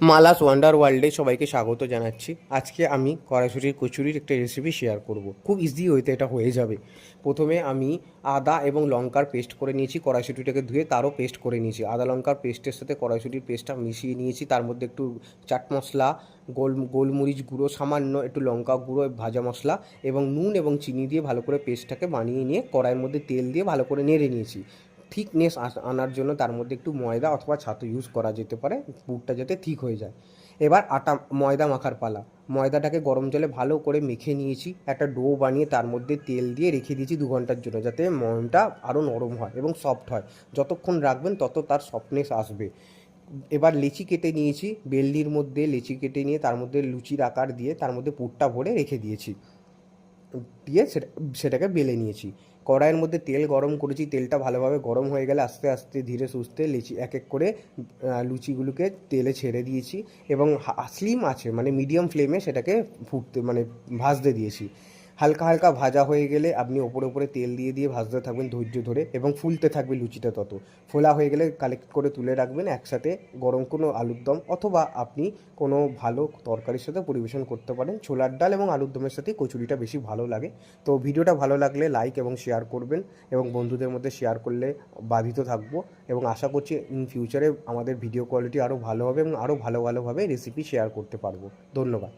Mala's wonder ওয়ার্ল্ডে সবাইকে স্বাগত জানাচ্ছি। আজকে আমি কড়াইশুটির কচুরির একটা রেসিপি শেয়ার করব। খুব ইজি হইতে এটা হয়ে যাবে। প্রথমে আমি আদা এবং লঙ্কার পেস্ট করে নিয়েছি, কড়াইশুটিটাকে ধুয়ে তারও পেস্ট করে নিয়েছি। আদা লঙ্কার পেস্টের সাথে কড়াইশুটির পেস্টটা মিশিয়ে নিয়েছি। তার মধ্যে একটু চাট মশলা, গোল, গোলমরিচ গুঁড়ো, সামান্য একটু লঙ্কা গুঁড়ো, ভাজা মশলা এবং নুন এবং চিনি দিয়ে ভালো করে পেস্টটাকে বানিয়ে নিয়ে কড়াইয়ের মধ্যে তেল দিয়ে ভালো করে নেড়ে নিয়েছি। থিকনেস আনার জন্য তার মধ্যে একটু ময়দা অথবা ছাতু ইউজ করা যেতে পারে, পুরটা যাতে ঠিক হয়ে যায়। এবার আটা, ময়দা মাখার পালা। ময়দাটাকে গরম জলে ভালো করে মেখে নিয়েছি, একটা ডো বানিয়ে তার মধ্যে তেল দিয়ে রেখে দিয়েছি দু ঘণ্টার জন্য, যাতে ময়মটা আরও নরম হয় এবং সফট হয়। যতক্ষণ রাখবেন তত তার সফটনেস আসবে। এবার লিচি কেটে নিয়েছি, বেলনির মধ্যে লিচি কেটে নিয়ে তার মধ্যে লুচির আকার দিয়ে তার মধ্যে পুরটা ভরে রেখে দিয়েছি। দিয়ে সেটা, সেটাকে বেলে নিয়েছি। কড়াইয়ের মধ্যে তেল গরম করেছি, তেলটা ভালোভাবে গরম হয়ে গেলে আস্তে আস্তে ধীরে সুস্থে লিচি এক এক করে লুচিগুলোকে তেলে ছেড়ে দিয়েছি এবং স্লিম আছে মানে মিডিয়াম ফ্লেমে সেটাকে ফুটতে মানে ভাজতে দিয়েছি। হালকা হালকা ভাজা হয়ে গেলে আপনি ওপরে ওপরে তেল দিয়ে দিয়ে ভাজতে থাকবেন ধৈর্য ধরে এবং ফুলতে থাকবে লুচিটা তত। ফোলা হয়ে গেলে কালেক্ট করে তুলে রাখবেন, একসাথে গরম কোনো আলুর দম অথবা আপনি কোনো ভালো তরকারির সাথে পরিবেশন করতে পারেন। ছোলার ডাল এবং আলুর দমের সাথে কচুরিটা বেশি ভালো লাগে। তো ভিডিওটা ভালো লাগলে লাইক এবং শেয়ার করবেন এবং বন্ধুদের মধ্যে শেয়ার করলে বাধিত থাকব এবং আশা করছি ইন ফিউচারে আমাদের ভিডিও কোয়ালিটি আরও ভালো হবে এবং আরও ভালো ভালোভাবে রেসিপি শেয়ার করতে পারব। ধন্যবাদ।